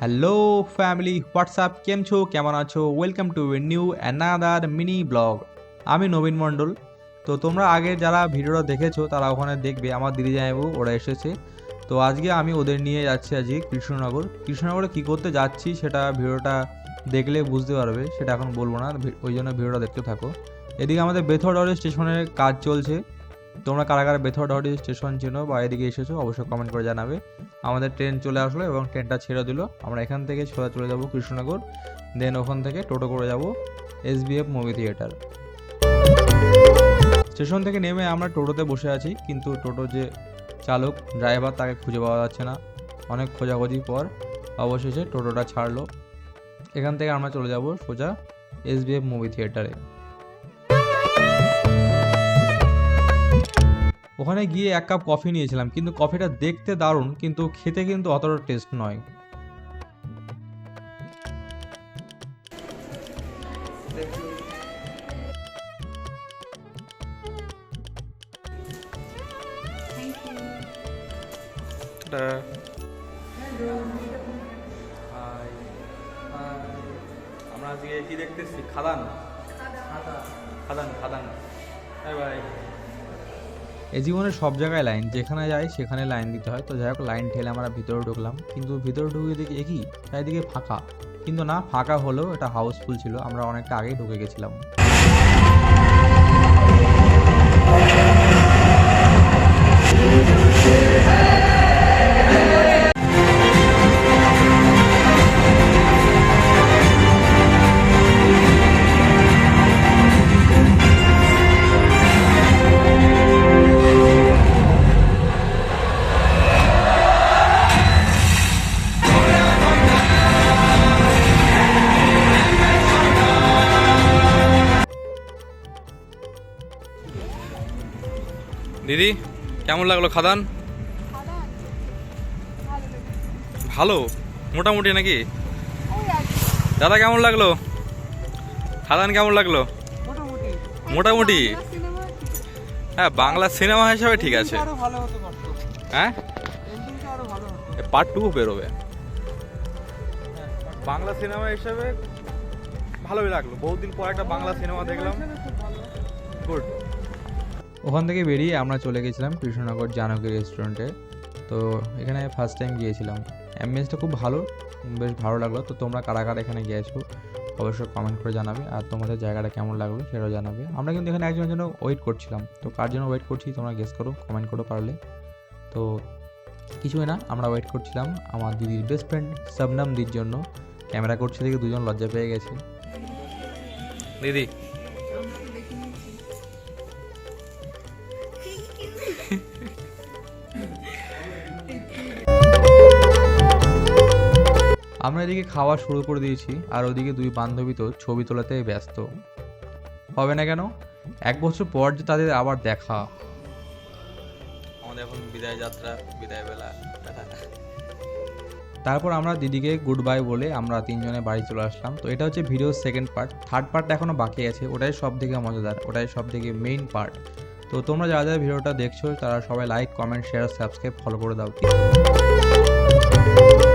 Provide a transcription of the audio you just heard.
Hello family what's up কেম છો কেমন আছো? Welcome to a new another mini blog আমি নবীন মণ্ডল। তো তোমরা আগে যারা ভিডিওটা দেখেছ, তারা ওখানে দেখবে আমার দিদি জানাব ওরা এসেছে। তো আজকে আমি ওদের নিয়ে যাচ্ছি আজকে কৃষ্ণনগর। কৃষ্ণনগরে কী করতে যাচ্ছি, সেটা ভিডিওটা দেখলে বুঝতে পারবে। সেটা এখন বলব না ওই জন্য ভিডিওটা দেখতে থাকো। এদিকে আমাদের বেথরডহরি স্টেশনের কাজ চলছে। তোমরা কারা কারা বেথরডহরি স্টেশন চেনো বা এদিকে এসেছ, অবশ্যই কমেন্ট করে জানাবে। আমাদের ট্রেন চলে আসলো এবং ট্রেনটা ছেড়ে দিল। আমরা এখান থেকে সোজা চলে যাব কৃষ্ণনগর দেন ওখান থেকে টোটো করে যাব S SBF movie theatre station থেকে নেমে আমরা টোটোতে বসে আছি, কিন্তু টোটো যে চালক ড্রাইভার তাকে খুঁজে পাওয়া যাচ্ছে না। অনেক খোঁজাখুঁজির পর অবশেষে টোটোটা ছাড়লো। এখান থেকে আমরা চলে যাব সোজা এস এসবিএফ মুভি থিয়েটারে ওখানে গিয়ে এক কাপ কফি নিয়েছিলাম কিন্তু কফিটা দেখতে দারুণ কিন্তু খেতে কিন্তু অতটা টেস্ট নয়। আমরা আজকে কি দেখতেছি? খাদান? খাদান। খাদান বাই বাই এই জীবনে সব জায়গায় লাইন, যেখানে যাই সেখানে লাইন দিতে হয়। তো যাই হোক, লাইন ঠেলে আমরা ভিতরে ঢুকলাম। কিন্তু ভিতরে ঢুকে দেখি একই চারিদিকে ফাঁকা। কিন্তু না, ফাঁকা হলেও এটা হাউসফুল ছিল। আমরা অনেকটা আগেই ঢুকে গেছিলাম। দিদি কেমন লাগল খাদান? ভালো? মোটামুটি নাকি? দাদা কেমন লাগল? খাদান কেমন লাগল? মোটামুটি। হ্যাঁ বাংলা সিনেমা হিসাবে ঠিক আছে। হ্যাঁ? পার্ট টু বেরোবে। বাংলা সিনেমা হিসাবে ভালোই লাগল। বহুদিন পর একটা বাংলা সিনেমা দেখলাম। গুড ওখান থেকে বেরিয়ে আমরা চলে গেছিলাম কৃষ্ণনগর জানকী রেস্টুরেন্টে তো এখানে ফার্স্ট টাইম গিয়েছিলাম। অ্যাম্বিয়েন্সটা খুব ভালো, বেশ ভালো লাগল। তো তোমরা কারা কারা এখানে গিয়েছো অবশ্যই কমেন্ট করে জানাবে। আর তোমাদের জায়গাটা কেমন লাগল সেটাও জানাবে। আমরা কিন্তু এখানে একজনের জন্য ওয়েট করছিলাম। তো কার জন্য ওয়েট করছি তোমরা গেস করো কমেন্ট করো পারলে। তো কিছুই না, আমরা ওয়েট করছিলাম আমার দিদির বেস্ট ফ্রেন্ড শবনম দির জন্য। ক্যামেরা করছে দেখে দুজন লজ্জা পেয়ে গেছে। দিদি আমরা এদিকে খাওয়া শুরু করে দিয়েছি আর ওদিকে দুই বান্ধবী তো ছবি তোলাতে ব্যস্ত। হবে না কেন? এক বছর পর যে তাদের আবার দেখা। আমাদের এখন বিদায় যাত্রা বিদায় বেলা। তারপর আমরা দিদিকে গুড বাই বলে আমরা তিনজনে বাড়ি চলে আসলাম। তো এটা হচ্ছে ভিডিওর সেকেন্ড পার্ট থার্ড পার্ট এখনও বাকি আছে ওটাই সব থেকে মজাদার ওটাই সব থেকে মেইন পার্ট তো তোমরা যারা যারা ভিডিওটা দেখছ তারা সবাই like comment share subscribe follow করে দাও